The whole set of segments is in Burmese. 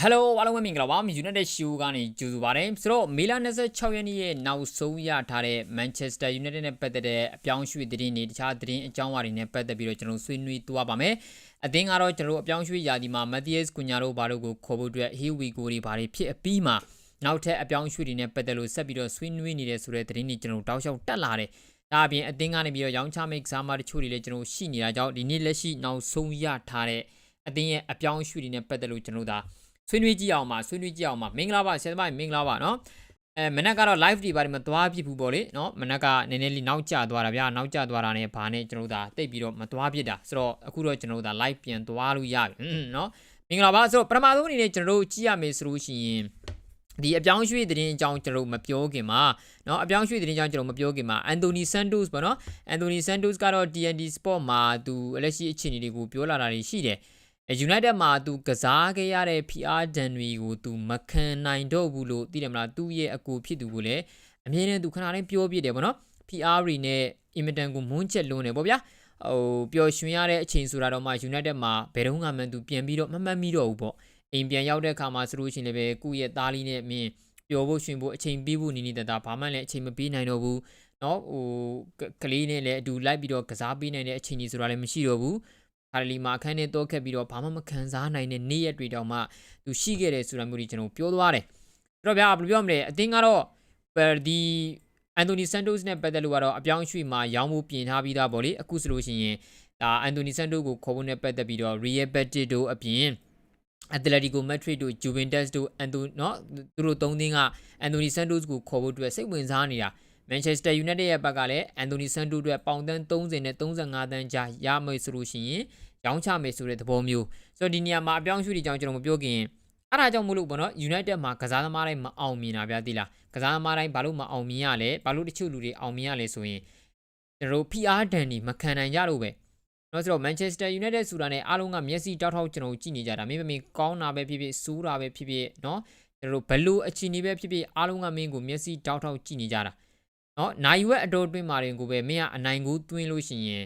ဟယ်လိုအားလုံးပဲမင်္ဂလာပါ United Show ကနေကြိုဆိုပါရစေဆိုတော့မေလ26ရက်နေ့ရဲ့နောက်ဆုံးရထားတဲ့ Manchester United နဲ့ပတ်သက်တဲ့အပြောင်းရွှေ့သတင်းတွေတခြားသတင်းအကြောင်းအရာတွေနဲ့ပတ်သက်ပြီးတော့ကျွန်တော်ဆွေးနွေးသွားပါမယ်အသင်းကတော့ကျွန်တော်အပြောင်းရွှေ့ရာဒီမှာ Matthias Cunha တို့ဘာတို့ကိုခေါ်ဖို့အတွက် Here we go တွေဘာတွေဖြစ်အပြီးမှာနောက်ထပ်အပြောင်းရွှေ့တွေနဲ့ပတ်သက်လို့ဆက်ပြီးတော့ဆွေးနွေးနေတဲ့ဆိုတဲ့သတင်းတွေကျွန်တော်တောက်လျှောက်တက်လာတယ်ဒါအပြင်အသင်းကနေပြီးတော့ရောင်းချမိတ်ကစားမတချို့တွေလည်းကျွန်တော်ရှိနေတာကြောင့်ဒီနေ့လက်ရှိနောက်ဆုံးရထားတဲ့အသင်းရဲ့အပြောင်းရွှေ့တွေနဲ့ပတ်သက်လို့ကျွန်တော်ဒါ ဆွေးနွေးကြည့်အောင်ပါဆွေးနွေးကြည့်အောင်ပါမင်္ဂလာပါဆရာသမားမင်္ဂလာပါနော်အဲမနက်ကတော့ live ဒီပါတယ်မသွားဖြစ်ဘူးပေါ့လေနော်မနက်ကနည်းနည်းလေးနောက်ကျသွားတာဗျာနောက်ကျသွားတာနဲ့ဘာနဲ့ကျွန်တော်တို့ဒါတိတ်ပြီးတော့မသွားဖြစ်တာဆိုတော့အခုတော့ကျွန်တော်တို့ဒါ live ပြန်သွားလို့ရပြီနော်မင်္ဂလာပါဆိုတော့ပထမဆုံးအနေနဲ့ကျွန်တော်တို့ကြည့်ရမယ်ဆိုလို့ရှိရင်ဒီအပြောင်းရွှေ့သတင်းအကြောင်းကျွန်တော်မပြောခင်မှာเนาะအပြောင်းရွှေ့သတင်းအကြောင်းကျွန်တော်မပြောခင်မှာအန်တိုနီဆန်တိုစ်ပေါ့နော်အန်တိုနီဆန်တိုစ်ကတော့ TNT Sport မှာသူအလက်ရှိအခြေအနေတွေကိုပြောလာတာတွေရှိတယ်။ United မှာသူကစားခဲ့ရတဲ့ PR ဒန်တွေကိုသူမခံနိုင်တော့ဘူးလို့သိတယ်မလားသူ့ရဲ့အကူဖြစ်သူကိုလည်းအမြဲတမ်းသူခဏတိုင်းပြောပြတယ်ပေါ့နော် PR တွေနဲ့အင်မတန်ကိုမွန်းချက်လွန်းတယ်ပေါ့ဗျာဟိုပျော်ရွှင်ရတဲ့အချိန်ဆိုတာတော့မှ United မှာဘယ်တော့မှမန်သူပြန်ပြီးတော့မမှတ်မိတော့ဘူးပေါ့အိမ်ပြန်ရောက်တဲ့အခါမှာဆိုလို့ရှိရင်လည်းပဲကုရဲ့သားလေးနဲ့မင်းပျော်ဖို့ရှင်ဖို့အချိန်ပေးဖို့နေနေတတာဘာမှလည်းအချိန်မပေးနိုင်တော့ဘူးเนาะဟိုကလေးနဲ့လည်းအတူလိုက်ပြီးတော့ကစားပေးနိုင်တဲ့အချိန်ကြီးဆိုတာလည်းမရှိတော့ဘူး ခါလီမှာအခန်းနဲ့တော့ခက်ပြီးတော့ဘာမှမခံစားနိုင်တဲ့နေ့ရက်တွေတောင်မှသူရှိခဲ့တယ်ဆိုတာမျိုးကြီးကျွန်တော်ပြောသွားတယ်။တော့ဗျာဘယ်လိုပြောမလဲအတင်းကတော့ဒီအန်တိုနီဆန်တိုးစ်နဲ့ပတ်သက်လို့ကတော့အပြောင်းအရွှေ့မှာရောင်းမှုပြင်ထားပြီးသားပေါ့လေအခုဆိုလို့ရှိရင်ဒါအန်တိုနီဆန်တိုးကိုခေါ်ဖို့နဲ့ပတ်သက်ပြီးတော့ Real Betis တို့အပြင် Atletico Madrid တို့ Juventus တို့အန်တိုနော်သူတို့သုံးသင်းကအန်တိုနီဆန်တိုးစ်ကိုခေါ်ဖို့အတွက်စိတ်ဝင်စားနေတာ။ Manchester United ရဲ့ဘက်ကလည်းအန်တိုနီဆန်တိုအတွက်ပေါင်တန်း30နဲ့35တန်းကြားရမယ်ဆိုလို့ရှိရင်ရောင်းချမယ်ဆိုတဲ့သဘောမျိုးဆိုတော့ဒီနေရာမှာအပြောင်းရွှေ့တွေကြောင့်ကျွန်တော်မပြောခင်အဲ့ဒါကြောင့်မလို့ပေါ့နော် United မှာကစားသမားတိုင်းမအောင်မြင်တာဗျာတိလားကစားသမားတိုင်းဘာလို့မအောင်မြင်ရလဲဘာလို့တချို့လူတွေအောင်မြင်ရလဲဆိုရင်ကျွန်တော် PR ဒန်ဒီမခံနိုင်ကြလို့ပဲနော်ဆိုတော့ Manchester United ဆိုတာနဲ့အားလုံးကမျက်စိတောက်ထောက်ကျွန်တော်ကြည့်နေကြတာမင်းမင်းကောင်းတာပဲဖြစ်ဖြစ်ဆိုးတာပဲဖြစ်ဖြစ်နော်ကျွန်တော်ဘလို့အချီနေပဲဖြစ်ဖြစ်အားလုံးကမင်းကိုမျက်စိတောက်ထောက်ကြည့်နေကြတာ နော်နိုင်ရွက်အတော်တွင်းမာရင်ကိုပဲမင်းကအနိုင်ကိုတွင်းလို့ရှိရင်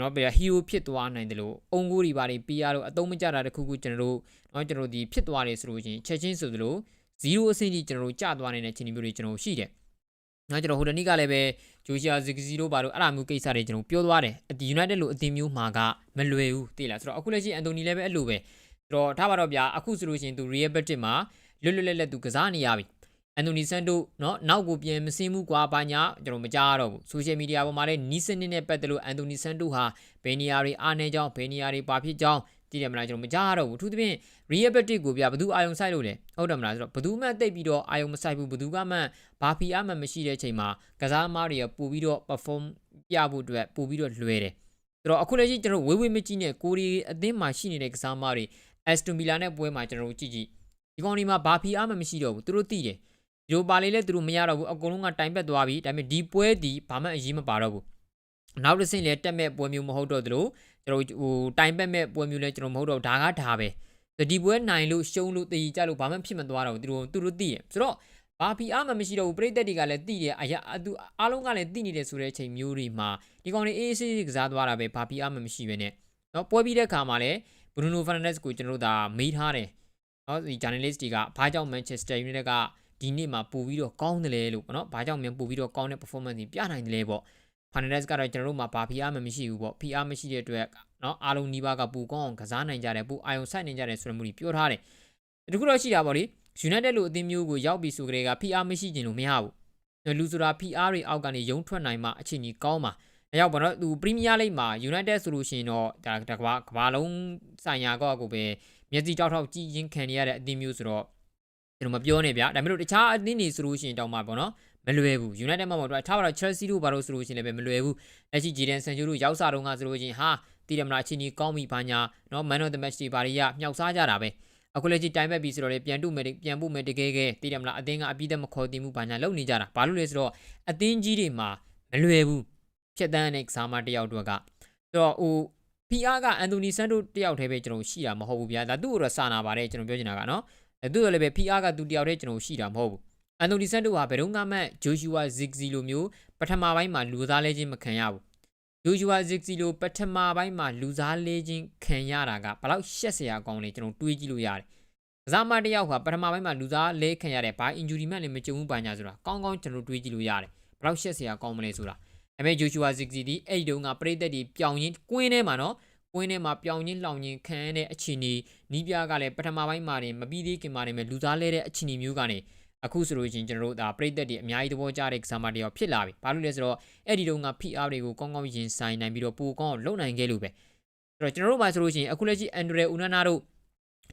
နော်ပြဟီယိုဖြစ်သွားနိုင်တယ်လို့အုံကိုတွေပါတွေပြရတော့အတုံးမကြတာတခုခုကျွန်တော်တို့နော်ကျွန်တော်တို့ဒီဖြစ်သွားတယ်ဆိုလို့ရှိရင်ချက်ချင်းဆိုသလို0အဆင့်ကြီးကျွန်တော်တို့ကျသွားနေတဲ့ချင်းမျိုးတွေကျွန်တော်ရှိတယ်နော်ကျွန်တော်ဟိုတနေ့ကလည်းပဲဂျိုရှာဇီကစီတို့ဘာလို့အဲ့လိုမျိုးကိစ္စတွေကျွန်တော်ပြောသွားတယ်ဒီ United လို့အသင်းမျိုးမှာကမလွယ်ဘူးသိလားဆိုတော့အခုလက်ရှိအန်တိုနီလည်းပဲအဲ့လိုပဲဆိုတော့ထားပါတော့ဗျာအခုဆိုလို့ရှိရင်သူ Real Betis မှာလွတ်လွတ်လပ်လပ်သူကစားနေရပြီ အန်တိုနီဆန်တို့နော်နောက်ကိုပြန်မစင်းဘူးကွာဘာညာကျွန်တော်မကြားတော့ဘူးဆိုရှယ်မီဒီယာပေါ်မှာလည်းနီးစနစ်နဲ့ပတ်သက်လို့အန်တိုနီဆန်တို့ဟာဘယ်နေရာတွေအားနေကြောင်းဘယ်နေရာတွေပါဖြစ်ကြောင်းကြည့်ရမလားကျွန်တော်မကြားတော့ဘူးအထူးသဖြင့် reactive ကိုပြဘသူအာယုံဆိုင်လို့လဲဟုတ်တယ်မလားဆိုတော့ဘသူမှတိတ်ပြီးတော့အာယုံမဆိုင်ဘူးဘသူကမှဘာဖီအမှမရှိတဲ့အချိန်မှာကစားမားတွေပို့ပြီးတော့ perform ပြဖို့အတွက်ပို့ပြီးတော့လွယ်တယ်ဆိုတော့အခုလက်ရှိကျွန်တော်ဝေးဝေးမကြည့်နဲ့ကိုရီအသင်းမှာရှိနေတဲ့ကစားမားတွေ Aston Villa နဲ့ပွဲမှာကျွန်တော်တို့ကြည့်ကြည့်ဒီကောင်ဒီမှာဘာဖီအမှမရှိတော့ဘူးသူတို့သိတယ် ဒီလိုပါလေးလဲသူတို့မရတော့ဘူးအကုန်လုံးကတိုင်ပက်သွားပြီဒါပေမဲ့ဒီပွဲဒီဘာမှအရေးမပါတော့ဘူးနောက်တစ်ဆင့်လဲတက်မဲ့ပွဲမျိုးမဟုတ်တော့သလိုကျွန်တော်ဟိုတိုင်ပက်မဲ့ပွဲမျိုးလဲကျွန်တော်မဟုတ်တော့ဒါကဒါပဲဒီပွဲနိုင်လို့ရှုံးလို့တည်ကြလို့ဘာမှဖြစ်မသွားတော့ဘူးသူတို့သူတို့သိရဆိုတော့ဘာဖီအားမှမရှိတော့ဘူးပြိသက်တွေကလည်းသိတယ်အရာသူအားလုံးကလည်းသိနေတယ်ဆိုတဲ့အချိန်မျိုးတွေမှာဒီကောင်တွေအေးအေးဆေးဆေးကစားသွားတာပဲဘာဖီအားမှမရှိပဲနဲ့เนาะပွဲပြီးတဲ့ခါမှာလည်းဘရူနိုဖာနန်ဒက်စ်ကိုကျွန်တော်တို့ဒါမေးထားတယ်เนาะဒီ journalist တွေကဘာကြောင့် Manchester United က ဒီနေ့မှာပို့ပြီးတော့ကောင်းတယ်လေလို့ပေါ့နော်။ဘာကြောင့်မြန်ပို့ပြီးတော့ကောင်းတဲ့ performance တွေပြနိုင်တယ်လေပေါ့။ Fernandes ကတော့ကျွန်တော်တို့မှာဘာ PR မှမရှိဘူးပေါ့။ PR မရှိတဲ့အတွက်နော်အားလုံးနီးပါးကပူကောင်းအောင်ကစားနိုင်ကြတယ်ပူအာယုံဆိုင်နိုင်ကြတယ်ဆိုတဲ့မျိုးကြီးပြောထားတယ်။တခုတော့ရှိတာပေါ့လေ။ United လို့အသင်းမျိုးကိုရောက်ပြီဆိုကြတဲ့က PR မရှိခြင်းလို့မရဘူး။လူဆိုတာ PR တွေအောက်ကနေရုံထွက်နိုင်မှအချိန်ကြီးကောင်းပါ။အဲကြောင့်ပေါ့နော်သူ Premier League မှာ United ဆိုလို့ရှိရင်တော့ဒါကဘာကဘာလုံးဆိုင်ရာကောက်ကိုပဲမျက်စိတောက်ထောက်ကြည့်ရင်းခံနေရတဲ့အသင်းမျိုးဆိုတော့ ကျွန်တော်မပြောနဲ့ဗျာဒါပေမဲ့လို့တခြားအသင်းတွေဆိုလို့ရှိရင်တောင်းမှာပေါ့နော်မလွယ်ဘူး United မှာပေါ့တော့ထားပါတော့ Chelsea တို့ဘာလို့ဆိုလို့ရှိရင်လည်းမလွယ်ဘူးလက်ရှိ Jadon Sancho တို့ရောက်စားတော့ငါဆိုလို့ရှိရင်ဟာတည်တယ်မလားအချင်းကြီးကောင်းပြီဘာညာနော် Man of the Match တွေဘာတွေရမြောက်စားကြတာပဲအခုလက်ရှိတိုင်ဘက်ပြီဆိုတော့လေပြန်တုမယ်ပြန်ဖို့မယ်တကယ်ကဲတည်တယ်မလားအသင်းကအပြည့်သက်မခေါ်တင်မှုဘာညာလုပ်နေကြတာဘာလို့လဲဆိုတော့အသင်းကြီးတွေမှာမလွယ်ဘူးဖြတ်တန်းတဲ့ကစားမတယောက်တို့ကဆိုတော့ဟို PR ကအန်တိုနီဆန်တိုတယောက်တည်းပဲကျွန်တော်ရှိတာမဟုတ်ဘူးဗျာဒါသူ့ကိုတော့စာနာပါတယ်ကျွန်တော်ပြောချင်တာကနော် အဲသူ့လည်းပဲ PR ကသူတယောက်တည်းကျွန်တော်ရှိတာမဟုတ်ဘူးအန်တိုနီဆန်တိုဟာဘယ်တော့မှဂျိုရှူဝါဇစ်ဇီလိုမျိုးပထမပိုင်းမှာလူသားလဲခြင်းမခံရဘူးဂျိုရှူဝါဇစ်ဇီလိုပထမပိုင်းမှာလူသားလဲခြင်းခံရတာကဘလောက်ရှက်စရာကောင်းလဲကျွန်တော်တွေးကြည့်လို့ရတယ်ကစားမတစ်ယောက်ကပထမပိုင်းမှာလူသားလဲခံရတဲ့ဘာ injury မှလည်းမကြုံဘူးဘာညာဆိုတာကောင်းကောင်းကျွန်တော်တွေးကြည့်လို့ရတယ်ဘယ်လောက်ရှက်စရာကောင်းမလဲဆိုတာဒါပေမဲ့ Joshua Ziggy ဒီအဲ့ဒီတုန်းကပရိသတ်တွေပျောင်ရင်းကွင်းထဲမှာနော် ကွင်းထဲမှာပျောင်ရင်းလောင်ရင်းခံရတဲ့အခြေအနေနီးပြကလည်းပထမပိုင်းမှာနေမပြီးသေးခင်မှာနေမဲ့လူသားလဲတဲ့အခြေအနေမျိုးကနေအခုဆိုလို့ရှိရင်ကျွန်တော်တို့ဒါပရိသတ်တွေအများကြီးသဘောကျတဲ့ကစားမတစ်ယောက်ဖြစ်လာပြီဘာလို့လဲဆိုတော့အဲ့ဒီတုန်းက PR တွေကိုကောင်းကောင်းရင်ဆိုင်နိုင်ပြီးတော့ပိုကောင်းအောင်လုပ်နိုင်ခဲ့လို့ပဲအဲ့တော့ကျွန်တော်တို့မှာဆိုလို့ရှိရင်အခုလက်ရှိ Andre Onana တို့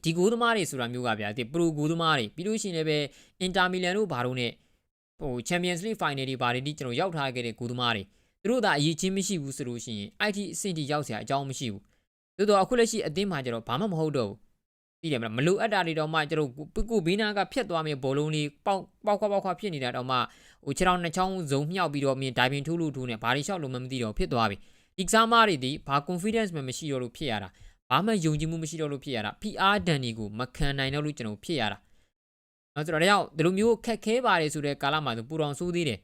ဒီဂိုးသမားတွေဆိုတာမျိုးကဗျာဒီပရိုဂိုးသမားတွေပြီးလို့ရှိရင်လည်းပဲအင်တာမီလန်တို့ဘာတို့ ਨੇ ဟိုချန်ပီယံစ်လိဖိုင်နယ်တွေဘာတွေဒီကျွန်တော်ရောက်ထားခဲ့တဲ့ဂိုးသမားတွေ သူတို့သာအရေးချင်းမရှိဘူးဆိုလို့ရှိရင် IT အဆင့်ထိရောက်စရာအကြောင်းမရှိဘူးသို့တော့အခုလက်ရှိအသင်းမှာကျတော့ဘာမှမဟုတ်တော့ဘူးသိတယ်မလားမလိုအပ်တာတွေတော့မှကျွန်တော်ကိုဘေးနားကဖြတ်သွားမယ့်ဘောလုံးလေးပေါက်ပေါက်ခွာပေါက်ခွာဖြစ်နေတာတော့မှဟိုခြေထောက်နှစ်ချောင်းဇုံမြောက်ပြီးတော့မြင်ဒိုင်ပင်ထိုးလို့ထိုးနေဘာတွေလျှောက်လို့မှမသိတော့ဖြစ်သွားပြီဒီကစားမတွေဒီဘာ confidence မှမရှိတော့လို့ဖြစ်ရတာဘာမှယုံကြည်မှုမရှိတော့လို့ဖြစ်ရတာ PR ဒဏ်တွေကိုမခံနိုင်တော့လို့ကျွန်တော်ဖြစ်ရတာနော်ဆိုတော့ဒါကြောင့်ဒီလိုမျိုးခက်ခဲပါတယ်ဆိုတဲ့ကာလမှာဆိုပူတော်ဆိုးသေးတယ်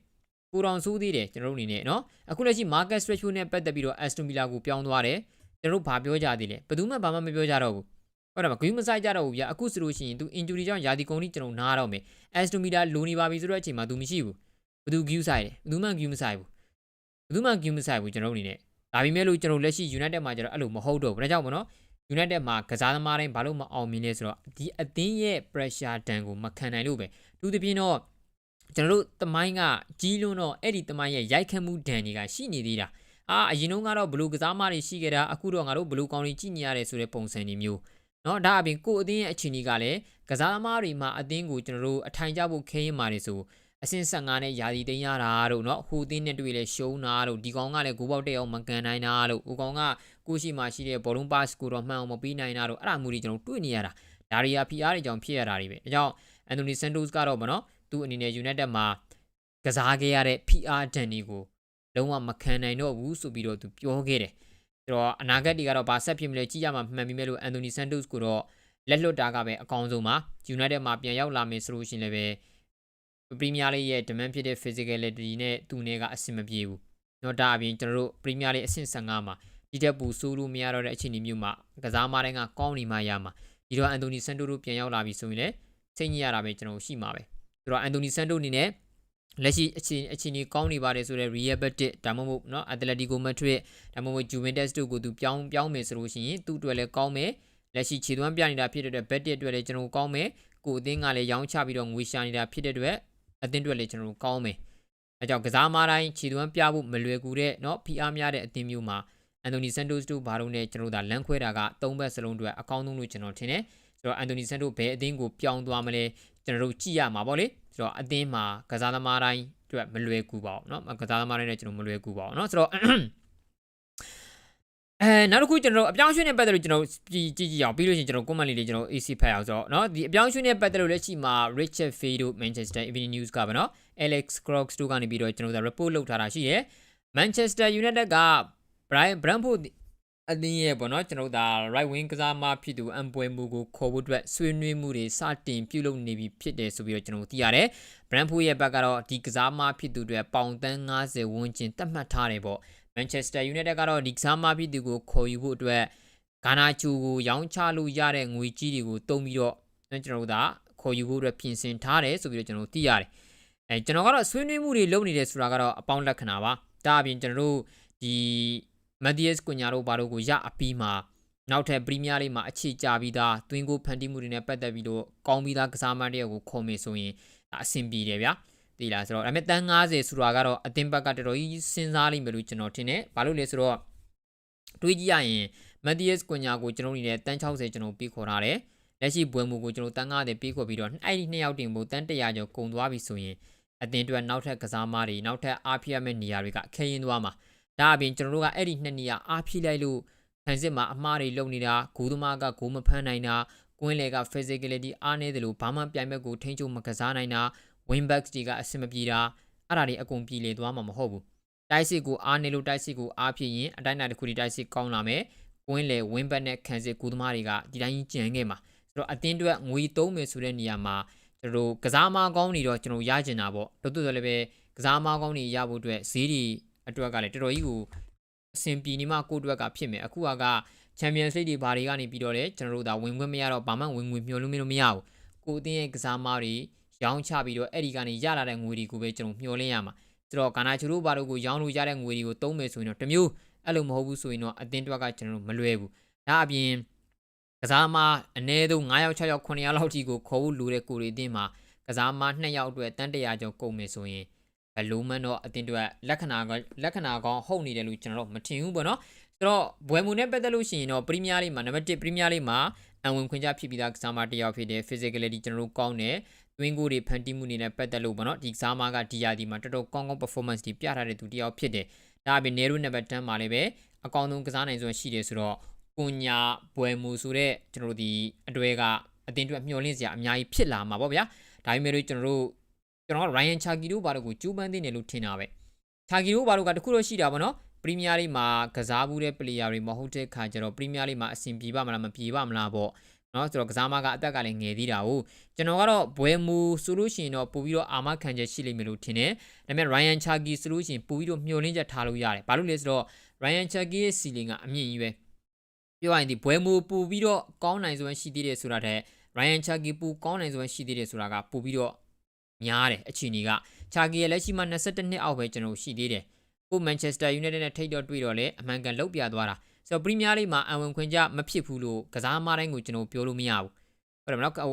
ပူတော်ဆိုးသေးတယ်ကျွန်တော်တို့အနေနဲ့နော်။အခုလက်ရှိ market ratio နဲ့ပတ်သက်ပြီးတော့ Aston Villa ကိုပြောင်းသွားတယ်။ကျွန်တော်တို့ဘာပြောကြသေးလဲ။ဘယ်သူမှဘာမှမပြောကြတော့ဘူး။ဟုတ်တယ်မဂိမ်းမဆိုင်ကြတော့ဘူးဗျာအခုဆိုလို့ရှိရင် तू injury ကြောင့်ယာဒီကုန်းကြီးကျွန်တော်နားတော့မယ် Aston Villa လိုနေပါပြီဆိုတော့အချိန်မှာ तू မရှိဘူးဘယ်သူ view ဆိုင်တယ်ဘယ်သူမှ view မဆိုင်ဘူးဘယ်သူမှ view မဆိုင်ဘူးကျွန်တော်တို့အနေနဲ့ဒါပေမဲ့လို့ကျွန်တော်လက်ရှိ United မှာကျတော့အဲ့လိုမဟုတ်တော့ဘူးဒါကြောင့်မနော် United မှာကစားသမားတိုင်းဘာလို့မအောင်မြင်လဲဆိုတော့ဒီအသင်းရဲ့ pressure တန်ကိုမခံနိုင်လို့ပဲသူတပြင်းတော့ ကျွန်တော်တို့တမိုင်းကကြီးလွန်းတော့အဲ့ဒီတမိုင်းရဲ့ရိုက်ခတ်မှုဒဏ်တွေကရှိနေသေးတာအာအရင်တုန်းကတော့ဘလူကစားမတွေရှိခဲ့တာအခုတော့ငါတို့ဘလူကောင်းတွေကြည့်နေရတယ်ဆိုတဲ့ပုံစံတွေမျိုးเนาะဒါအပြင်ကိုအသင်းရဲ့အခြေအနေကလည်းကစားသမားတွေမှာအသင်းကိုကျွန်တော်တို့အထိုင်ကျဖို့ခဲရင်ပါတယ်ဆိုအဆင့်15နဲ့ယာဒီသိမ်းရတာတို့เนาะဟိုအသင်းနဲ့တွေ့လဲရှုံးတာတို့ဒီကောင်ကလည်းဂိုးပေါက်တဲ့အောင်မကန်နိုင်တာတို့ဟိုကောင်ကကိုရှိမှရှိတဲ့ဘောလုံးပါစကိုတော့မှန်အောင်မပြီးနိုင်တာတို့အဲ့ဒါမျိုးတွေကျွန်တော်တွေ့နေရတာဒါတွေက PR တွေကြောင့်ဖြစ်ရတာတွေပဲအဲကြောင့်အန်တိုနီဆန်တိုစ်ကတော့မနော် သူအနေနဲ့ United မှာကစားခဲ့ရတဲ့ PR ဒန်တွေကိုလုံးဝမခံနိုင်တော့ဘူးဆိုပြီးတော့သူပြောခဲ့တယ်ဆိုတော့အနာဂတ်တွေကတော့ဘာဆက်ဖြစ်မလဲကြည့်ရမှာမှန်ပြီမဲ့လို့အန်တိုနီဆန်တိုစ်ကိုတော့လက်လွတ်တာကပဲအကောင်းဆုံးပါ United မှာပြန်ရောက်လာမယ်ဆိုလို့ရှိရင်လည်းပဲပရီးမီးယားလိရဲ့ demand ဖြစ်တဲ့ physicality နဲ့သူနဲ့ကအဆင်မပြေဘူး။တော့ဒါအပြင်ကျွန်တော်တို့ပရီးမီးယားလိအဆင့်15မှာဒီတက်ပူဆိုးလို့မရတော့တဲ့အခြေအနေမျိုးမှာကစားမတိုင်းကကောင်းနေမှရမှာဒီတော့အန်တိုနီဆန်တိုတို့ပြန်ရောက်လာပြီဆိုရင်လည်းစိတ်ညစ်ရတာပဲကျွန်တော်ရှိမှာပဲ ဆိုတော့အန်တိုနီဆန်တိုအနေနဲ့လက်ရှိအခြေအခြေအနေကောင်းနေပါတယ်ဆိုတော့ Real Betis ဒါမှမဟုတ်เนาะ Atletico Madrid ဒါမှမဟုတ် Juventus တို့ကိုသူပြောင်းပြောင်းမယ်ဆိုလို့ရှိရင်သူ့အတွက်လည်းကောင်းမယ်လက်ရှိခြေသွမ်းပြနေတာဖြစ်တဲ့အတွက် Betis အတွက်လည်းကျွန်တော်ကောင်းမယ်ကိုအသင်းကလည်းရောင်းချပြီးတော့ငွေရှာနေတာဖြစ်တဲ့အတွက်အသင်းအတွက်လည်းကျွန်တော်ကောင်းမယ်အဲကြောင့်ကစားမတိုင်းခြေသွမ်းပြဖို့မလွယ်ကူတဲ့เนาะ PR များတဲ့အသင်းမျိုးမှာအန်တိုနီဆန်တိုစ်တို့ဘာလို့လဲကျွန်တော်တို့ဒါလမ်းခွဲတာက၃ဘက်စလုံးအတွက်အကောင်းဆုံးလို့ကျွန်တော်ထင်တယ် ဆိုတော့အန်တိုနီဆန်တိုဘယ်အသင်းကိုပြောင်းသွားမလဲကျွန်တော်တို့ကြည့်ရမှာပေါ့လေဆိုတော့အသင်းမှာကစားသမားတိုင်းအတွက်မလွယ်ကူပါဘူးเนาะကစားသမားတိုင်းနဲ့ကျွန်တော်မလွယ်ကူပါဘူးเนาะဆိုတော့အဲနောက်တစ်ခုကျွန်တော်တို့အပြောင်းအရွှေ့နဲ့ပတ်သက်လို့ကျွန်တော်ကြည့်ကြည့်ကြည့်အောင်ပြီးလို့ရှိရင်ကျွန်တော် comment လေးတွေကျွန်တော် AC ဖတ်အောင်ဆိုတော့เนาะဒီအပြောင်းအရွှေ့နဲ့ပတ်သက်လို့လက်ရှိမှာ Richard Fay တို့ Manchester Evening News ကပါเนาะ Alex Crocs တို့ကနေပြီးတော့ကျွန်တော်တို့ report လုပ်ထားတာရှိရယ် Manchester United က Brian Brentford အသင်းရဲ့ပေါ့နော်ကျွန်တော်တို့ဒါ right wing ကစားမဖြစ်သူအမ်ပွဲမှုကိုခေါ်ဖို့အတွက်ဆွေးနွေးမှုတွေစတင်ပြုလုပ်နေပြီဖြစ်တယ်ဆိုပြီးတော့ကျွန်တော်တို့သိရတယ်။ Brentford ရဲ့ဘက်ကတော့ဒီကစားမဖြစ်သူတွေပေါင်တန်း90ဝန်းကျင်သတ်မှတ်ထားတယ်ပေါ့။ Manchester United ကတော့ဒီကစားမဖြစ်သူကိုခေါ်ယူဖို့အတွက်ဂါနာချူကိုရောင်းချလို့ရတဲ့ငွေကြီးတွေကိုတုံးပြီးတော့ကျွန်တော်တို့ဒါခေါ်ယူဖို့အတွက်ပြင်ဆင်ထားတယ်ဆိုပြီးတော့ကျွန်တော်တို့သိရတယ်။အဲကျွန်တော်ကတော့ဆွေးနွေးမှုတွေလုပ်နေတယ်ဆိုတာကတော့အပေါင်းလက္ခဏာပါ။ဒါအပြင်ကျွန်တော်တို့ဒီ မက်ဒီယက်စ်ကွန်ညာတို့ဘာတို့ကိုရအပြီးမှာနောက်ထပ်ပရီးမီးယားလိမှာအခြေချပြီးသားတွင်းကိုဖန်တီးမှုတွေနဲ့ပတ်သက်ပြီးတော့ကောင်းပြီးသားကစားမတယောက်ကိုခေါ်မယ်ဆိုရင်အဆင်ပြေတယ်ဗျာသိလားဆိုတော့ဒါပေမဲ့တန်း90ဆိုတာကတော့အတင်းဘက်ကတော်တော်ကြီးစဉ်းစားလိမ့်မယ်လို့ကျွန်တော်ထင်တယ်ဘာလို့လဲဆိုတော့တွေးကြည့်ရရင်မက်ဒီယက်စ်ကွန်ညာကိုကျွန်တော်အနေနဲ့တန်း60ကျွန်တော်ပြီးခေါ်ထားတယ်လက်ရှိဘွယ်မူကိုကျွန်တော်တန်း90ပြီးခေါ်ပြီးတော့အဲ့ဒီနှစ်ယောက်တင်ဖို့တန်း100ကျော်ကုန်သွားပြီဆိုရင်အတင်းအတွက်နောက်ထပ်ကစားမတွေနောက်ထပ်အားပြရမယ့်နေရာတွေကခဲရင်သွားမှာ ဒါအပြင်ကျွန်တော်တို့ကအဲ့ဒီနှစ်နေရာအားဖြည့်လိုက်လို့ဖန်စစ်မှာအမှားတွေလုပ်နေတာဂိုးသမားကဂိုးမဖမ်းနိုင်တာကွင်းလေက physicality အားနေတယ်လို့ဘာမှပြိုင်ဘက်ကိုထိန်းချုပ်မကစားနိုင်တာ wing backs တွေကအဆင်မပြေတာအဲ့ဒါတွေအကုန်ပြေလေသွားမှာမဟုတ်ဘူးတိုက်စစ်ကိုအားနေလို့တိုက်စစ်ကိုအားဖြည့်ရင်အတိုင်းအတာတစ်ခုဒီတိုက်စစ်ကောင်းလာမယ်ကွင်းလေ wing back နဲ့ခံစစ်ဂိုးသမားတွေကဒီတိုင်းကြီးကြံခဲ့မှာဆိုတော့အတင်းအတွက်ငွေသုံးမယ်ဆိုတဲ့နေရာမှာကျွန်တော်တို့ကစားမကောင်းနေတော့ကျွန်တော်ရကျင်တာပေါ့တို့တို့လည်းပဲကစားမကောင်းနေရဖို့အတွက်ဈေးတွေ အတွက်ကလည်းတော်တော်ကြီးကိုအဆင်ပြေနေမှကိုယ့်အတွက်ကဖြစ်မယ်အခုက Champions League တွေဘာတွေကနေပြီးတော့လေကျွန်တော်တို့ဒါဝင်ခွင့်မရတော့ဘာမှဝင်ငွေမျှော်လို့မလို့မရဘူးကိုအသင်းရဲ့ကစားမားတွေရောင်းချပြီးတော့အဲ့ဒီကနေရလာတဲ့ငွေတွေကိုပဲကျွန်တော်မျှော်လင့်ရမှာဆိုတော့ကာနာချူတို့ဘာတို့ကိုရောင်းလို့ရတဲ့ငွေတွေကိုသုံးမယ်ဆိုရင်တော့တစ်မျိုးအဲ့လိုမဟုတ်ဘူးဆိုရင်တော့အသင်းတွက်ကကျွန်တော်တို့မလွယ်ဘူးဒါအပြင်ကစားမားအနည်းဆုံး9ယောက်6ယောက်9ယောက်လောက်ထိကိုခေါ်ဖို့လိုတဲ့ကိုတွေအသင်းမှာကစားမား2ယောက်အတွက်တန်းတရာကျော်ကုန်မယ်ဆိုရင် ဘယ်လုံးမတော့အတင်းအတွက်လက္ခဏာကလက္ခဏာကောင်းဟုတ်နေတယ်လို့ကျွန်တော်တို့မထင်ဘူးပေါ့နော်ဆိုတော့ဘွယ်မူနဲ့ပတ်သက်လို့ရှိရင်တော့ပရီးမီးယားလိမှာနံပါတ်1ပရီးမီးယားလိမှာအဝင်ခွင့်ကြဖြစ်ပြီးသားကစားမတစ်ယောက်ဖြစ်တယ် physicality ကျွန်တော်တို့ကောင်းတယ်တွင်းကိုတွေဖန်တီးမှုတွေနဲ့ပတ်သက်လို့ပေါ့နော်ဒီကစားမကဒီယာဒီမှာတော်တော်ကောင်းကောင်း performance တွေပြထားတဲ့သူတစ်ယောက်ဖြစ်တယ်ဒါအပြင် Nero နံပါတ်10မှာလည်းပဲအကောင်းဆုံးကစားနိုင်စွမ်းရှိတယ်ဆိုတော့ကွန်ညာဘွယ်မူဆိုတဲ့ကျွန်တော်တို့ဒီအတွေ့ကအတင်းအတွက်မျှော်လင့်စရာအများကြီးဖြစ်လာမှာပေါ့ဗျာဒါပေမဲ့လို့ကျွန်တော်တို့ ကျွန်တော်က Ryan Chaki တို့ဘာလို့ကိုကျူးပန်းသိနေလို့ထင်တာပဲ Chaki တို့ဘာလို့ကတခုတော့ရှိတာပေါ့နော်ပရီးမီးယားလိမှာကစားဘူးတဲ့ပလေယာတွေမဟုတ်တဲ့ခါကျတော့ပရီးမီးယားလိမှာအဆင်ပြေပါမလားမပြေပါမလားပေါ့နော်ဆိုတော့ကစားမကအသက်ကလည်းငယ်သေးတာဟုတ်ကျွန်တော်ကတော့ဘွယ်မူဆိုလို့ရှိရင်တော့ပို့ပြီးတော့အာမခံချက်ရှိလိမ့်မယ်လို့ထင်တယ်ဒါပေမဲ့ Ryan Chaki ဆိုလို့ရှိရင်ပို့ပြီးတော့မျှော်လင့်ချက်ထားလို့ရတယ်ဘာလို့လဲဆိုတော့ Ryan Chaki ရဲ့စီလင်ကအမြင့်ကြီးပဲပြောရရင်ဒီဘွယ်မူပို့ပြီးတော့ကောင်းနိုင်စွမ်းရှိသေးတယ်ဆိုတာတဲ့ Ryan Chaki ပို့ကောင်းနိုင်စွမ်းရှိသေးတယ်ဆိုတာကပို့ပြီးတော့ များတယ်အခြေအနေက Chaki ရဲ့လက်ရှိမှာ22နှစ်အောက်ပဲကျွန်တော်ရှိသေးတယ်ကိုမန်ချက်စတာယူနိုက်တက်နဲ့ထိတ်တော့တွေ့တော့လေအမှန်ကန်လောက်ပြသွားတာဆိုတော့ပရီးမီးယားလိမှာအဝင်ခွင့်ကြမဖြစ်ဘူးလို့ကစားသမားတိုင်းကိုကျွန်တော်ပြောလို့မရဘူးဟုတ်တယ်မလားဟို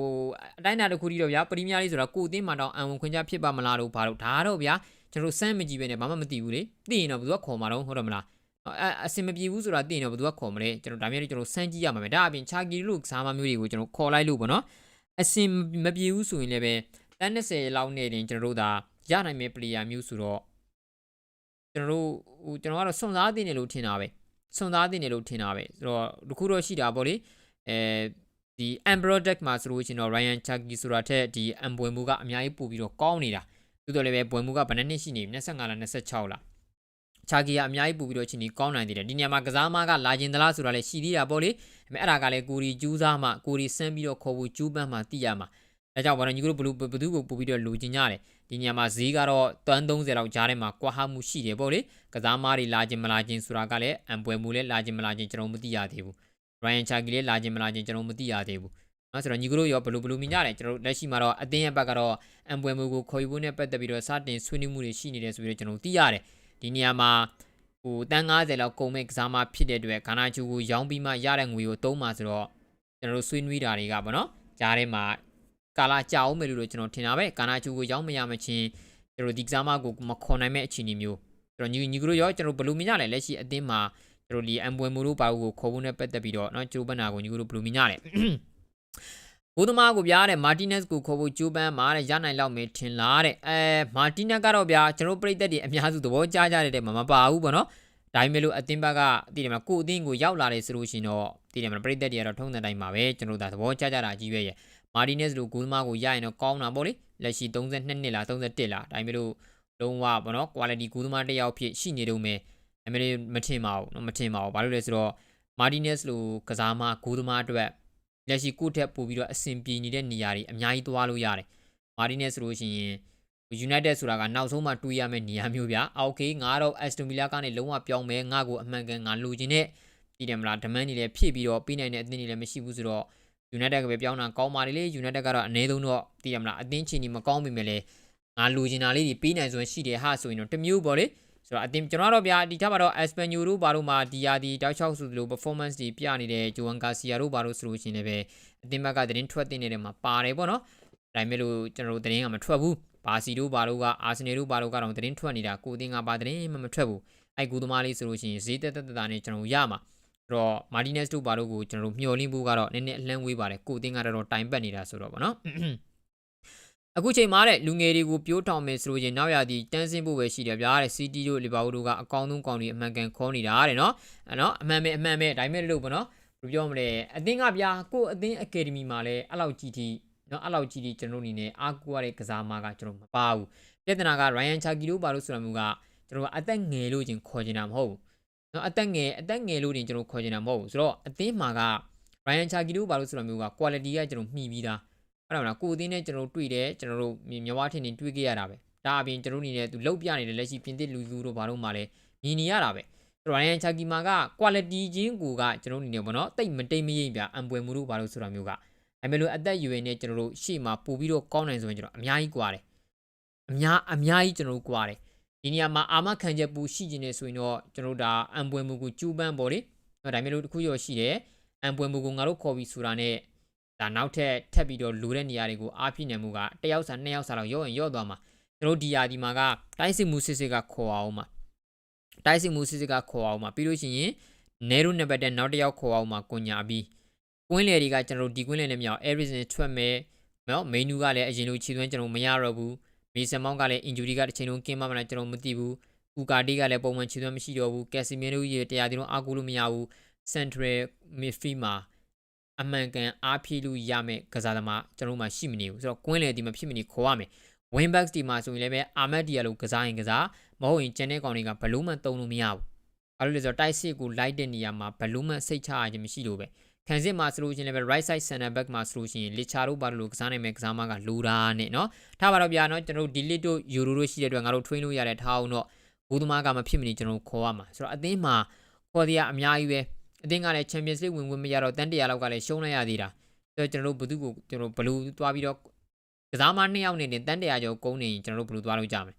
အတိုင်းအတာတစ်ခုတည်းတော့ဗျာပရီးမီးယားလိဆိုတာကိုအသင်းမှာတော့အဝင်ခွင့်ကြဖြစ်ပါမလားလို့ဘာလို့ဒါတော့ဗျာကျွန်တော်စမ်းမကြည့်ပဲနဲ့ဘာမှမသိဘူးလေသိရင်တော့ဘယ်သူကခေါ်မှာတော့ဟုတ်တယ်မလားအအစင်မပြေဘူးဆိုတာသိရင်တော့ဘယ်သူကခေါ်မလဲကျွန်တော်ဒါမျိုးကျွန်တော်စမ်းကြည့်ရမှာပဲဒါအပြင်ချာကီလို့ကစားမမျိုးတွေကိုကျွန်တော်ခေါ်လိုက်လို့ပေါ့နော်အစင်မပြေဘူးဆိုရင်လည်း ပဲတန်း20လောက်နေရင်ကျွန်တော်တို့ဒါရနိုင်မယ့် player မျိုးဆိုတော့ကျွန်တော်တို့ဟိုကျွန်တော်ကတော့စွန့်စားသိနေလို့ထင်တာပဲစွန့်စားသိနေလို့ထင်တာပဲဆိုတော့တခုတော့ရှိတာပေါ့လေအဲဒီ Emperor deck မှာဆိုလို့ရှိရင်တော့ Ryan Chucky ဆိုတာထက်ဒီ M ဘွယ်မူကအများကြီးပို့ပြီးတော့ကောင်းနေတာသို့တော်လည်းပဲဘွယ်မူကဘယ်နှစ်နှစ်ရှိနေ25လား26လားချာကီကအများကြီးပူပြီးတော့ချင်းဒီကောင်းနိုင်သေးတယ်ဒီနေရာမှာကစားမကလာကျင်သလားဆိုတာလည်းရှိသေးတာပေါ့လေအဲအဲ့ဒါကလည်းကိုရီကျူးစားမှကိုရီဆန်းပြီးတော့ခေါ်ဖို့ကျူးပန်းမှသိရမှာ ဒါကြောင့်ဘာလို့ညီတို့ဘလူးဘသူကိုပူပြီးတော့လူကျင်ကြတယ်ဒီနေရာမှာဈေးကတော့တန်း30လောက်ကြားထဲမှာကွာဟမှုရှိတယ်ပေါ့လေကစားမားတွေလာခြင်းမလာခြင်းဆိုတာကလည်းအံပွဲမှုလည်းလာခြင်းမလာခြင်းကျွန်တော်မသိရသေးဘူး Ryan Chaki လည်းလာခြင်းမလာခြင်းကျွန်တော်မသိရသေးဘူးနော်ဆိုတော့ညီကတို့ရောဘလူးဘလူးမြင်ကြတယ်ကျွန်တော်လက်ရှိမှာတော့အသင်းရဲ့ဘက်ကတော့အံပွဲမှုကိုခေါ်ယူဖို့နဲ့ပတ်သက်ပြီးတော့စတင်ဆွေးနွေးမှုတွေရှိနေတယ်ဆိုပြီးတော့ကျွန်တော်သိရတယ်ဒီနေရာမှာဟိုတန်း90လောက်ကုန်မဲ့ကစားမဖြစ်တဲ့အတွက်ဂါနာချူကိုရောင်းပြီးမှရတဲ့ငွေကိုသုံးပါဆိုတော့ကျွန်တော်တို့ဆွေးနွေးတာတွေကပေါ့နော်ကြားထဲမှာ ကာလာကြာအောင်မယ်လို့ကျွန်တော်ထင်တာပဲဂါနာချူကိုရောင်းမရမချင်းကျွန်တော်ဒီကစားမကိုမခေါ်နိုင်မဲ့အခြေအနေမျိုးကျွန်တော်ညီညီကတို့ရောကျွန်တော်ဘယ်လိုမြင်ကြလဲလက်ရှိအသင်းမှာကျွန်တော်ဒီအမ်ပွဲမူတို့ပါကိုခေါ်ဖို့နဲ့ပတ်သက်ပြီးတော့เนาะကျိုးပန်းနာကိုညီကတို့ဘယ်လိုမြင်ကြလဲဘိုးသမားကိုဗျာတဲ့မာတီနက်စ်ကိုခေါ်ဖို့ကျိုးပန်းမှာတဲ့ရနိုင်လောက်မယ်ထင်လားတဲ့အဲမာတီနက်ကတော့ဗျာကျွန်တော်ပြိသက်တွေအများစုသဘောကျကြတဲ့မှာမပါဘူးပေါ့နော်ဒါပေမဲ့လို့အသင်းဘက်ကတည်တယ်မှာကိုအသင်းကိုရောက်လာတယ်ဆိုလို့ရှိရင်တော့တည်တယ်မှာပြိသက်တွေကတော့ထုံးတဲ့တိုင်းမှာပဲကျွန်တော်ဒါသဘောကျကြတာကြီးပဲရဲ့ မာတီနက်စ်လိုဂိုးသမားကိုရရင်တော့ကောင်းတာပေါ့လေလက်ရှိ32နှစ်လား31လားဒါပေမဲ့လို့လုံးဝပေါ့နော် quality ဂိုးသမားတစ်ယောက်ဖြစ်ရှိနေတော့မယ်အမေမထင်ပါဘူးနော်မထင်ပါဘူးဘာလို့လဲဆိုတော့မာတီနက်စ်လိုကစားမဂိုးသမားအတွက်လက်ရှိကိုယ့်ထက်ပိုပြီးတော့အဆင်ပြေနေတဲ့နေရာတွေအများကြီးသွားလို့ရတယ်မာတီနက်စ်ဆိုလို့ရှိရင် United ဆိုတာကနောက်ဆုံးမှတွေးရမယ့်နေရာမျိုးဗျာ။ Okay ငါတော့ Aston Villa ကနေလုံးဝပြောင်းမယ်ငါ့ကိုအမှန်ကန်ငါလိုချင်တဲ့ပြည်တယ်မလား demand တွေလည်းဖြည့်ပြီးတော့ပေးနိုင်တဲ့အသင်းတွေလည်းမရှိဘူးဆိုတော့ United ကပဲပြောင်းတာကောင်းပါလေ United ကတော့အနည်းဆုံးတော့ပြည်တယ်မလားအသင်းချင်းကြီးမကောင်းပြီမဲ့လေငါလိုချင်တာလေးတွေပေးနိုင်စွမ်းရှိတယ်ဟာဆိုရင်တော့တမျိုးပေါ့လေဆိုတော့အတင်ကျွန်တော်တို့ဗျာဒီထက်မှာတော့ Espanyol တို့ဘာလို့မှဒီယာဒီတောက်ချောက်ဆိုသလို performance တွေပြနေတဲ့ Joan Garcia တို့ဘာလို့ဆိုလို့ရှိရင်လည်းအတင်ဘက်ကသတင်းထွက်တင်နေတဲ့မှာပါတယ်ပေါ့နော်ဒါပေမဲ့လို့ကျွန်တော်တို့သတင်းကမထွက်ဘူးဘာစီတို့ဘာလို့ကအာဆင်နယ်တို့ဘာလို့ကတော့သတင်းထွက်နေတာကိုတင်ကဘာသတင်းမှမထွက်ဘူးအဲ့ကူသမားလေးဆိုလို့ရှိရင်ဈေးတက်တက်တာနဲ့ကျွန်တော်ရမှာအဲ့ တော့မာတီနက်စ်တို့ဘာလို့ကိုကျွန်တော်တို့မျှော်လင့်ဖို့ကတော့နည်းနည်းအလန့်ဝေးပါတယ်ကိုတင်ကတော့တိုင်ပတ်နေတာဆိုတော့ဗောနော်အခုချိန်မှာတဲ့လူငယ်တွေကိုပြိုးထောင်မယ်ဆိုလို့ရင်နောက်ရသည်တန်းစင်းဖို့ပဲရှိတယ်ဗျာတဲ့စီတီတို့လီဗာပူးတို့ကအကောင်းဆုံးကောင်းတွေအမှန်ကန်ခေါ်နေတာတဲ့နော်အဲ့နော်အမှန်ပဲအမှန်ပဲဒါပေမဲ့လို့ဗောနော်ဘယ်ပြောမလဲအသင်းကဗျာကိုအသင်းအကယ်ဒမီမှာလည်းအဲ့လောက်ကြီးကြီးနော်အဲ့လောက်ကြီးကြီးကျွန်တော်အနေနဲ့အားကိုးရတဲ့ကစားမကကျွန်တော်မပါဘူးပြဿနာက Ryan Chaki တို့ဘာလို့ဆိုတာမျိုးကကျွန်တော်အသက်ငယ်လို့ချင်းခေါ်ချင်တာမဟုတ်ဘူး နော်အသက်ငယ်အသက်ငယ်လို့တင်ကျွန်တော်ခေါ်ချင်တာမဟုတ်ဘူးဆိုတော့အသင်းမှာက Ryan Chaki တို့ဘာလို့ဆိုတာမျိုးက quality ကကျွန်တော်မှီပြီးသားအဲ့ဒါမလားကိုအသင်းနဲ့ကျွန်တော်တွေ့တယ်ကျွန်တော်တို့မြဝထင်နေတွေ့ခဲ့ရတာပဲဒါအပြင်ကျွန်တော်အနေနဲ့သူလှုပ်ပြနေတယ်လက်ရှိပြင်သစ်လူလူတို့ဘာလို့မှလည်းမြင်နေရတာပဲဆိုတော့ Ryan Chakima က quality ချင်းကိုကကျွန်တော်အနေနဲ့ပေါ့နော်တိတ်မတိတ်မရိပ်ပြအံပွဲမှုတို့ဘာလို့ဆိုတာမျိုးကဒါပေမဲ့လို့အသက်အရွယ်နဲ့ကျွန်တော်တို့ရှေ့မှာပို့ပြီးတော့ကောင်းနိုင်ဆိုရင်ကျွန်တော်အများကြီးကွာတယ်အများအများကြီးကျွန်တော်တို့ကွာတယ် ဒီနေရာမှာအာမခံချက်ပူရှိခြင်းနဲ့ဆိုရင်တော့ကျွန်တော်တို့ဒါအံပွဲမှုကိုကျူးပန်းပေါ့လေဒါပေမဲ့လို့တစ်ခုရောရှိတယ်အံပွဲမှုကိုငါတို့ခေါ်ပြီးဆိုတာနဲ့ဒါနောက်ထပ်ထပ်ပြီးတော့လိုတဲ့နေရာတွေကိုအားပြည့်နေမှုကတစ်ယောက်စာနှစ်ယောက်စာလောက်ရော့ရင်ရော့သွားမှာကျွန်တော်ဒီယာဒီမှာကတိုင်းစစ်မှုစစ်စစ်ကခေါ်အောင်မှာတိုက်စစ်မှုစစ်စစ်ကခေါ်အောင်မှာပြီးလို့ရှိရင်နဲရိုနံပါတ်10နောက်တစ်ယောက်ခေါ်အောင်မှာကွန်ညာပြီးကွင်းလေတွေကကျွန်တော်တို့ဒီကွင်းလေနဲ့မြောက် everything ထွက်မယ်နော် menu ကလည်းအရင်လိုခြေသွင်းကျွန်တော်မရတော့ဘူး မေဆန်မောင်းကလည်း injury ကတစ်ချိန်လုံးကင်းမမလားကျွန်တော်မသိဘူးဥကာတီကလည်းပုံမှန်ခြေသွင်းမရှိတော့ဘူးကက်စီမီနိုရဲ့တရားဒီလုံးအားကိုးလို့မရဘူး central midfield မှာအမှန်ကန်အားဖြည့်လို့ရမယ်ကစားသမားကျွန်တော်မှရှိမနေဘူးဆိုတော့ကွင်းလေဒီမှာဖြစ်မနေခေါ်ရမယ် wing back ဒီမှာဆိုရင်လည်းပဲအာမတ်ဒီယာလိုကစားရင်ကစားမဟုတ်ရင်ကျန်တဲ့ကောင်တွေကဘလို့မှတုံးလို့မရဘူး။ဘာလို့လဲဆိုတော့တိုက်စစ်ကိုလိုက်တဲ့နေရာမှာဘလို့မှစိတ်ချရခြင်းမရှိလို့ပဲ။ ခံစစ်မှာဆိုလို့ချင်းလည်းပဲ right side center back မှာဆိုလို့ရှိရင်လီချာတို့ဘာလို့ကစားနိုင်မဲ့ကစားမကလူတာနဲ့เนาะထားပါတော့ဗျာเนาะကျွန်တော်တို့ဒီလစ်တို့ယူရိုတို့ရှိတဲ့အတွက်ငါတို့ train လို့ရတဲ့ထားအောင်တော့ဘူသမားကမဖြစ်မနေကျွန်တော်ခေါ်ရမှာဆိုတော့အသင်းမှာခေါ်တရားအများကြီးပဲအသင်းကလည်း Champions League ဝင်ဝင်မရတော့တန်တရာလောက်ကလည်းရှုံးလိုက်ရသေးတာဆိုတော့ကျွန်တော်တို့ဘသူကိုကျွန်တော်ဘလူးသွားပြီးတော့ကစားမနှစ်ယောက်နေနေတန်တရာကျော်ကုန်းနေရင်ကျွန်တော်တို့ဘလူးသွားလို့ကြမယ်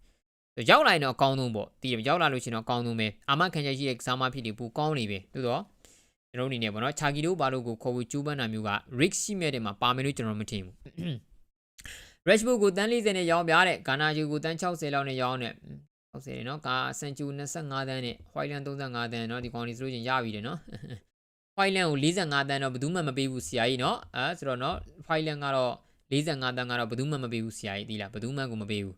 ရောက်လာရင်တော့အကောင်းဆုံးပေါ့တည်ရောက်လာလို့ရှိရင်တော့အကောင်းဆုံးပဲအာမခံချက်ရှိတဲ့ကစားမဖြစ်နေပူကောင်းနေပဲသို့တော့ ကျွန်တော်အနေနဲ့ပေါ့နော်ချာကီတို့ဘာလို့ကိုခေါ်ပြီးကျူးပန်းတာမျိုးက risk ရှိမဲ့တဲ့မှာပါမယ်လို့ကျွန်တော်မထင်ဘူး Rashford ကိုတန်း40နဲ့ရောင်းပြတဲ့ဂါနာဂျူကိုတန်း60လောက်နဲ့ရောင်းတဲ့60တယ်နော်ကာဆန်ချူ25တန်းနဲ့ Whiteland 35တန်းနော်ဒီကောင်လေးဆိုလို့ချင်းရပြီတယ်နော် Whiteland ကို45တန်းတော့ဘယ်သူမှမပေးဘူးဆရာကြီးနော်အဲဆိုတော့နော် Whiteland ကတော့45တန်းကတော့ဘယ်သူမှမပေးဘူးဆရာကြီးဒီလားဘယ်သူမှကိုမပေးဘူး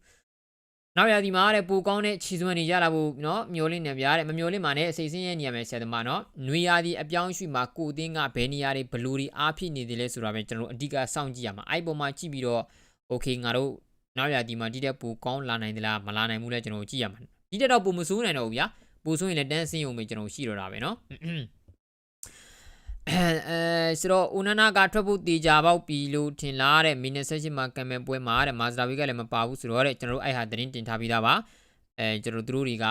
နောက်ရဒီမှာတဲ့ပူကောင်းတဲ့ခြေစွမ်းတွေရလာဖို့နော်မျောလင့်နေပြတဲ့မမျောလင့်မှာနဲ့အစိတ်ဆင်းရဲ့နေရာမှာဆရာသမားနော်နွေရာဒီအပြောင်းရွှေ့မှာကိုအသင်းကဘယ်နေရာတွေဘလူတွေအားဖြစ်နေတယ်လဲဆိုတာပဲကျွန်တော်တို့အဓိကစောင့်ကြည့်ရမှာအဲ့ပေါ်မှာကြည့်ပြီးတော့ okay ငါတို့နောက်ရဒီမှာဒီတဲ့ပူကောင်းလာနိုင်သလားမလာနိုင်ဘူးလဲကျွန်တော်ကြည့်ရမှာဒီတဲ့တော့ပူမစိုးနိုင်တော့ဘူးဗျာပူဆိုရင်လည်းတန်းစင်းုံပဲကျွန်တော်ရှိတော့တာပဲနော် အဲဆိုတော့ဦးနနာကထွက်ဖို့တေချာပေါက်ပြီလို့ထင်လားတဲ့မီနစ်ဆက်ရှင်မှာကံမဲ့ပွဲမှာတဲ့မာဇရာဝီကလည်းမပါဘူးဆိုတော့တဲ့ကျွန်တော်တို့အဲ့ဟာသတင်းတင်ထားပြီးသားပါအဲကျွန်တော်တို့တို့တွေက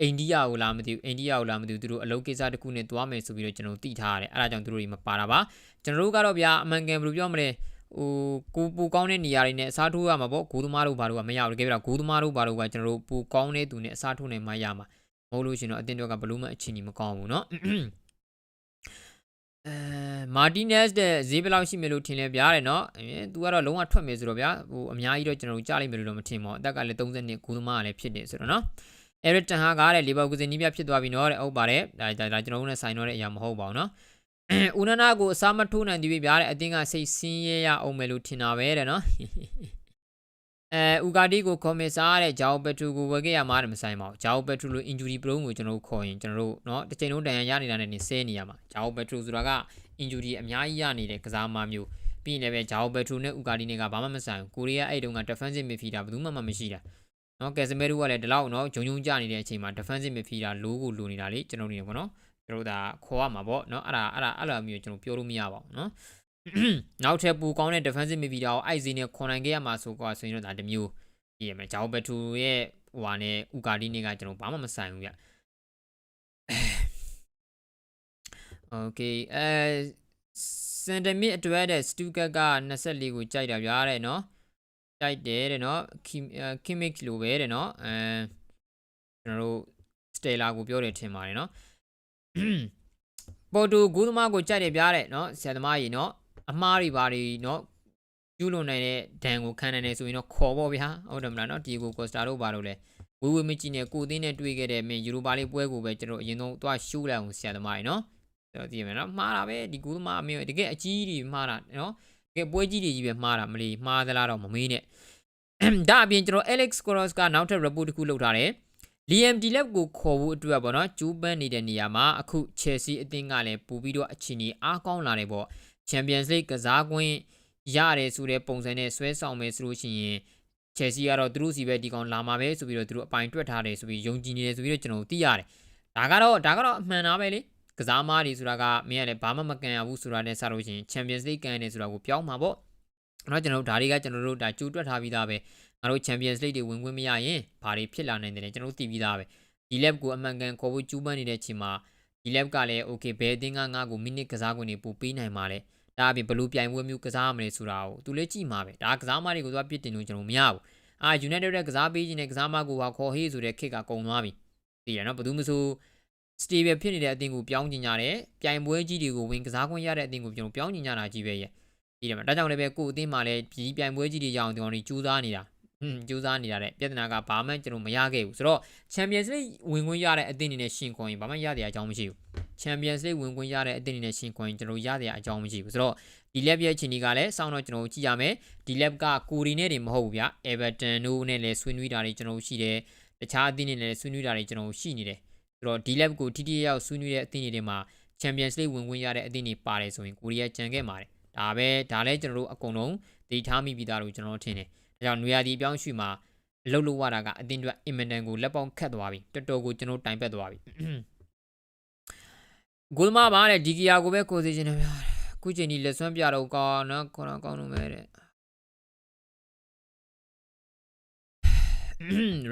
အိန္ဒိယကိုလာမသိဘူးအိန္ဒိယကိုလာမသိဘူးသူတို့အလုပ်ကိစ္စတစ်ခုနဲ့တွားမယ်ဆိုပြီးတော့ကျွန်တော်သိထားရတယ်အဲ့ဒါကြောင့်သူတို့တွေမပါတာပါကျွန်တော်တို့ကတော့ဗျာအမှန်ကန်ဘယ်လိုပြောမလဲဟိုကိုပူကောင်းတဲ့နေရာတွေနဲ့အစားထိုးရမှာပေါ့ဂိုးသမားတို့ဘာလို့ကမရဘူးတကယ်ပြတော့ဂိုးသမားတို့ဘာလို့ကကျွန်တော်တို့ပူကောင်းတဲ့သူနဲ့အစားထိုးနိုင်မှရမှာမဟုတ်လို့ရှင်တော့အတင်းတော့ကဘလို့မှအချင်းကြီးမကောင်းဘူးเนาะ အဲမာတီနက်စ်တဲ့ဈေးဘယ်လောက်ရှိမလို့ထင်လဲဗျာတဲ့နော်အင်းသူကတော့လုံးဝထွက်မယ်ဆိုတော့ဗျာဟိုအများကြီးတော့ကျွန်တော်တို့ကြားလိုက်မယ်လို့တော့မထင်ပါဘူးအသက်ကလည်း32ကုသမားကလည်းဖြစ်နေဆိုတော့နော်အဲရတန်ဟာကတဲ့လီဗာပူးစင်နီးပြဖြစ်သွားပြီနော်တဲ့ဟုတ်ပါတယ်ဒါဒါကျွန်တော်တို့နဲ့ဆိုင်တော့တဲ့အရာမဟုတ်ပါဘူးနော်ဦးနနာကိုအစားမထိုးနိုင်သေးပြီဗျာတဲ့အတင်းကစိတ်ဆင်းရဲရအောင်မယ်လို့ထင်တာပဲတဲ့နော် အဲဥကာတီကိုခေါ်မေစားတဲ့ဂျာအိုပက်ထရူကိုဝယ်ခဲ့ရမှာမဆိုင်ပါဘူးဂျာအိုပက်ထရူလို injury prone ကိုကျွန်တော်တို့ခေါ်ရင်ကျွန်တော်တို့เนาะတစ်ချိန်လုံးတန်ရရနေတာနဲ့နေဆဲနေရမှာဂျာအိုပက်ထရူဆိုတာက injury အများကြီးရနေတဲ့ကစားမမျိုးပြီးရင်လည်းဂျာအိုပက်ထရူနဲ့ဥကာတီနဲ့ကဘာမှမဆိုင်ဘူးကိုရီးယားအဲ့တုန်းက defensive midfielder ဘယ်သူမှမရှိတာနော်ကယ်စမဲတို့ကလည်းဒီလောက်နော်ဂျုံဂျုံကြနေတဲ့အချိန်မှာ defensive midfielder လိုးကိုလိုနေတာလေကျွန်တော်နေတယ်ပေါ့နော်ကျွန်တော်ဒါခေါ်ရမှာပေါ့เนาะအဲ့ဒါအဲ့ဒါအဲ့လိုမျိုးကျွန်တော်ပြောလို့မရပါဘူးเนาะ နောက်ထပ်ပူကောင်းတဲ့ defensive midfielder ကိုအိုက်ဇီနဲ့ခွန်နိုင်ခဲ့ရမှာဆိုကွာဆိုရင်တော့ဒါတမျိုးပြရမယ်ဂျောဘက်ထူရဲ့ဟိုဟာနဲ့ဥကာဒီနဲ့ကကျွန်တော်ဘာမှမဆိုင်ဘူးဗျ Okay အဲစင်တမစ်အတွက်တဲ့စတူကတ်က24ကိုကြိုက်တာဗျာတဲ့နော်ကြိုက်တယ်တဲ့နော်ခီမစ်လိုပဲတဲ့နော်အဲကျွန်တော်တို့စတေလာကိုပြောတယ်ထင်ပါတယ်နော်ပေါ်တူဂူးသမားကိုကြိုက်တယ်ဗျာတဲ့နော်ဆရာသမားကြီးနော် အမားတွေပါတွေเนาะကျူးလွန်နိုင်တဲ့ဒဏ်ကိုခံနိုင်တယ်ဆိုရင်တော့ခေါ်ပေါ့ဗျာဟုတ်တယ်မလားเนาะဒီကိုကိုစတာတို့ပါလို့လဲဝေးဝေးမကြည့်နဲ့ကိုသင်းနဲ့တွေ့ခဲ့တဲ့မင်းယူရိုပါလေးပွဲကိုပဲကျွန်တော်အရင်ဆုံးသွားရှိုးလိုက်အောင်ဆရာသမားကြီးเนาะတော့ကြည့်မယ်เนาะမှားတာပဲဒီဂူးသမားအမေတကယ်အကြီးကြီးမှားတာเนาะတကယ်ပွဲကြီးတွေကြီးပဲမှားတာမလီမှားသလားတော့မမေးနဲ့ဒါအပြင်ကျွန်တော် Alex Cross ကနောက်ထပ် report တစ်ခုလုပ်ထားတယ် Liam Delap ကိုခေါ်ဖို့အတွက်ပေါ့နော်ကျူးပန်းနေတဲ့နေရာမှာအခု Chelsea အသင်းကလည်းပူပြီးတော့အချီနေအားကောင်းလာတယ်ပေါ့ Champions League ကစားကွင်းရတယ်ဆိုတဲ့ပုံစံနဲ့ဆွဲဆောင်မယ်ဆိုလို့ရှိရင် Chelsea ကတော့သူတို့စီပဲဒီကောင်လာမှာပဲဆိုပြီးတော့သူတို့အပိုင်တွက်ထားတယ်ဆိုပြီးယုံကြည်နေတယ်ဆိုပြီးတော့ကျွန်တော်သိရတယ်။ဒါကတော့ဒါကတော့အမှန်သားပဲလေ။ကစားမားတွေဆိုတာကမင်းကလည်းဘာမှမကန်ရဘူးဆိုတာနဲ့ဆက်လို့ရှိရင် Champions League ကန်ရတယ်ဆိုတာကိုပြောင်းမှာပေါ့။အဲ့တော့ကျွန်တော်တို့ဒါတွေကကျွန်တော်တို့ဒါကြိုးတွက်ထားပြီးသားပဲ။ငါတို့ Champions League တွေဝင်ခွင့်မရရင်ဘာတွေဖြစ်လာနိုင်တယ်လဲကျွန်တော်တို့သိပြီးသားပဲ။ဒီ lab ကိုအမှန်ကန်ခေါ်ဖို့ကြိုးပမ်းနေတဲ့အချိန်မှာ ဒီ lab ကလည်း okay ဘယ်အသင်းကငါ့ကိုမိနစ်ကစားခွင့်တွေပို့ပေးနိုင်မှာလဲဒါအပြင်ဘယ်လိုပြိုင်ပွဲမျိုးကစားရမလဲဆိုတာကိုသူလည်းကြည့်မှာပဲဒါကစားမတွေကိုသူကပြစ်တင်လို့ကျွန်တော်မရဘူးအာ United ရဲ့ကစားပေးခြင်းနဲ့ကစားမကိုဟာခေါ်ဟေးဆိုတဲ့ခစ်ကကုန်သွားပြီသိရနော်ဘယ်သူမှမဆို stable ဖြစ်နေတဲ့အသင်းကိုပြောင်းကျင်ကြတယ်ပြိုင်ပွဲကြီးတွေကိုဝင်ကစားခွင့်ရတဲ့အသင်းကိုကျွန်တော်ပြောင်းကျင်ကြတာကြီးပဲရဲ့ဒီတယ်မှာဒါကြောင့်လည်းပဲကိုယ့်အသင်းမှာလည်းဒီပြိုင်ပွဲကြီးတွေရအောင်ကျွန်တော်တို့ကြိုးစားနေတာ ဟွန်းကြိုးစားနေတာတဲ့ပြဿနာကဘာမှကျွန်တော်မရခဲ့ဘူးဆိုတော့ Champions League ဝင်ခွင့်ရတဲ့အသင်းအနေနဲ့ရှင်ခွင့်ရင်ဘာမှရတဲ့အကြောင်းမရှိဘူး Champions League ဝင်ခွင့်ရတဲ့အသင်းအနေနဲ့ရှင်ခွင့်ရင်ကျွန်တော်ရတဲ့အကြောင်းမရှိဘူးဆိုတော့ဒီ lab ရဲ့အခြေအနေကလည်းစောင်းတော့ကျွန်တော်ကြည့်ရမယ်ဒီ lab ကကိုရီနဲ့တွေမဟုတ်ဘူးဗျ Everton တို့နဲ့လည်းဆွေးနွေးတာတွေကျွန်တော်ရှိတယ်တခြားအသင်းတွေနဲ့လည်းဆွေးနွေးတာတွေကျွန်တော်ရှိနေတယ်ဆိုတော့ဒီ lab ကိုထိထိရောက်ဆွေးနွေးတဲ့အသင်းတွေမှာ Champions League ဝင်ခွင့်ရတဲ့အသင်းတွေပါတယ်ဆိုရင်ကိုရီးယားကြံခဲ့ပါတယ်ဒါပဲဒါလည်းကျွန်တော်တို့အကုန်လုံးဒေထားမိပြီးသားလို့ကျွန်တော်တို့ထင်တယ် ဒါကြောင့်နွေရာသီအပြောင်းရွှေ့မှာအလုပ်လုပ်ရတာကအသင်းတွေအင်မတန်ကိုလက်ပေါင်းခတ်သွားပြီတော်တော်ကိုကျွန်တော်တိုင်ပတ်သွားပြီဂိုးသမားပါတဲ့ဒီကီယာကိုပဲကိုစီချင်တယ်ဗျာခုချိန်ဒီလက်ဆွမ်းပြတော့ကောင်းနော်ခေါင်းကောင်းလို့မဲတဲ့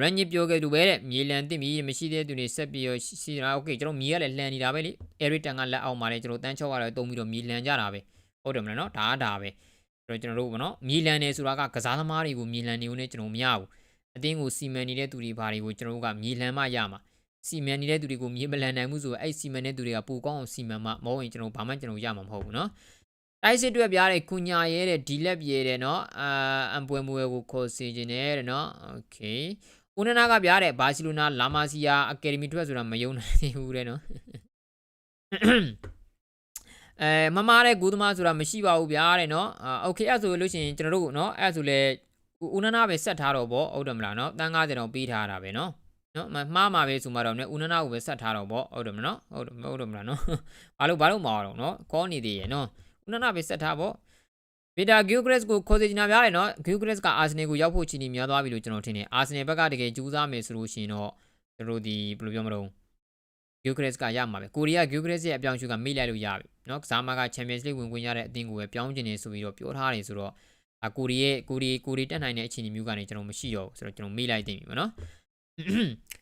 ရန်ကြီးပြောခဲ့သူပဲတဲ့မြေလန်တင်ပြီးမရှိတဲ့သူတွေဆက်ပြီးရစီတာโอเคကျွန်တော်မြေကလည်းလှန်နေတာပဲလေအဲရစ်တန်ကလက်အောက်မှာလည်းကျွန်တော်တန်းချောက်ရတယ်တုံးပြီးတော့မြေလန်ကြတာပဲဟုတ်တယ်မလားနော်ဒါကဒါပဲဆို တော့ကျွန်တော်တို့ဗောနော်မြေလန်နေဆိုတာကကစားသမားတွေကိုမြေလန်နေဦးနဲ့ကျွန်တော်မရဘူးအတင်းကိုစီမံနေတဲ့သူတွေဘာတွေကိုကျွန်တော်တို့ကမြေလန်မှရမှာစီမံနေတဲ့သူတွေကိုမြေမလန်နိုင်မှုဆိုတော့အဲ့စီမံတဲ့သူတွေကပိုကောင်းအောင်စီမံမှမဟုတ်ရင်ကျွန်တော်ဘာမှကျွန်တော်ရမှာမဟုတ်ဘူးနော်တိုက်စစ်တွေ့ပြားတဲ့ကုညာရဲတဲ့ဒီလက်ပြေတဲ့နော်အာအမ်ပွဲမွေကိုခေါ်စီခြင်းနဲ့တဲ့နော်โอเคဦးနနာကပြားတဲ့ဘာစီလိုနာလာမာစီယာအကယ်ဒမီထွက်ဆိုတာမယုံနိုင်ဘူးတဲ့နော် အဲမမားတဲ့ဂူသမားဆိုတာမရှိပါဘူးဗျာတဲ့နော်အာโอเคအဲ့ဆိုလို့ရှိရင်ကျွန်တော်တို့နော်အဲ့ဆိုလေဦးနနာပဲဆက်ထားတော့ဗောဟုတ်တယ်မလားနော်တန်း90တောင်ပေးထားတာပဲနော်နော်မမှားမှာပဲဆိုမှတော့ねဦးနနာကိုပဲဆက်ထားတော့ဗောဟုတ်တယ်မနော်ဟုတ်တယ်ဟုတ်တယ်မလားနော်ဘာလို့ဘာလို့မအောင်တော့နော်ကောနေသေးရဲ့နော်ဦးနနာပဲဆက်ထားဗောဗီတာဂီယိုဂရက်စ်ကိုခေါ်စီချင်တာများတယ်နော်ဂီယိုဂရက်စ်ကအာဆင်နယ်ကိုရောက်ဖို့ချီနေများသွားပြီလို့ကျွန်တော်ထင်တယ်အာဆင်နယ်ဘက်ကတကယ်ကြိုးစားမယ်ဆိုလို့ရှိရင်တော့ကျွန်တော်ဒီဘယ်လိုပြောမလို့ ဂီယိုဂရက်စ်ကရမှာပဲကိုရီးယားဂီယိုဂရက်စ်ရဲ့အပြောင်းအရွှေ့ကမေ့လိုက်လို့ရပြီနော်ကစားမကချန်ပီယံစ်လိဝင်ခွင့်ရတဲ့အသင်းကိုပဲပြောင်းကျင်နေဆိုပြီးတော့ပြောထားတယ်ဆိုတော့အကိုရီးရဲ့ကိုရီးကိုရီးတက်နိုင်တဲ့အခြေအနေမျိုးကနေကျွန်တော်မရှိတော့ဘူးဆိုတော့ကျွန်တော်မေ့လိုက်သိပြီပေါ့နော်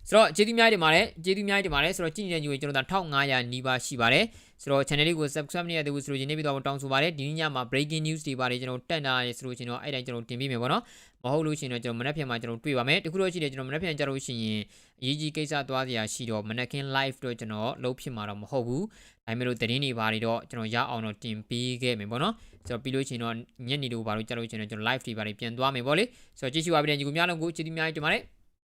ဆိုတော့ကျေးဇူးများတင်ပါတယ်ကျေးဇူးများတင်ပါတယ်ဆိုတော့ကြည့်နေတဲ့ညီတွေကျွန်တော်တို့1500နီးပါးရှိပါတယ်ဆိုတော့ channel လေးကို subscribe လုပ်ရတဲ့ဘူးဆိုလို့ရင်းနေပြီးတော့တောင်းဆိုပါတယ်ဒီနေ့ညမှာ breaking news တွေပါတယ်ကျွန်တော်တက်လာရဆိုလို့ရှင်တော့အဲ့တိုင်းကျွန်တော်တင်ပေးမယ်ပေါ့နော်မဟုတ်လို့ရှင်တော့ကျွန်တော်မနက်ဖြန်မှာကျွန်တော်တွေ့ပါမယ်တခုတော့ရှိတယ်ကျွန်တော်မနက်ဖြန်ကြလို့ရှိရင် အရေးကြီးကိစ္စသွားစရာရှိတော့မနက်ခင်း live တော့ကျွန်တော်လုပ်ဖြစ်မှာတော့မဟုတ်ဘူးဒါပေမဲ့လို့သတင်းတွေပါတွေတော့ကျွန်တော်ရအောင်တော့တင်ပေးခဲ့မယ်ပေါ့နော်ဆိုတော့ပြီးလို့ရှိရင်တော့ညနေလိုပါလို့ကြလို့ရှင်တော့ကျွန်တော် live တွေပါတွေပြန်သွားမယ်ပေါ့လေဆိုတော့ကြည့်ရှုပါပြီးတဲ့ညီကိုများလုံးကိုကျေးဇူးများတင်ပါတယ်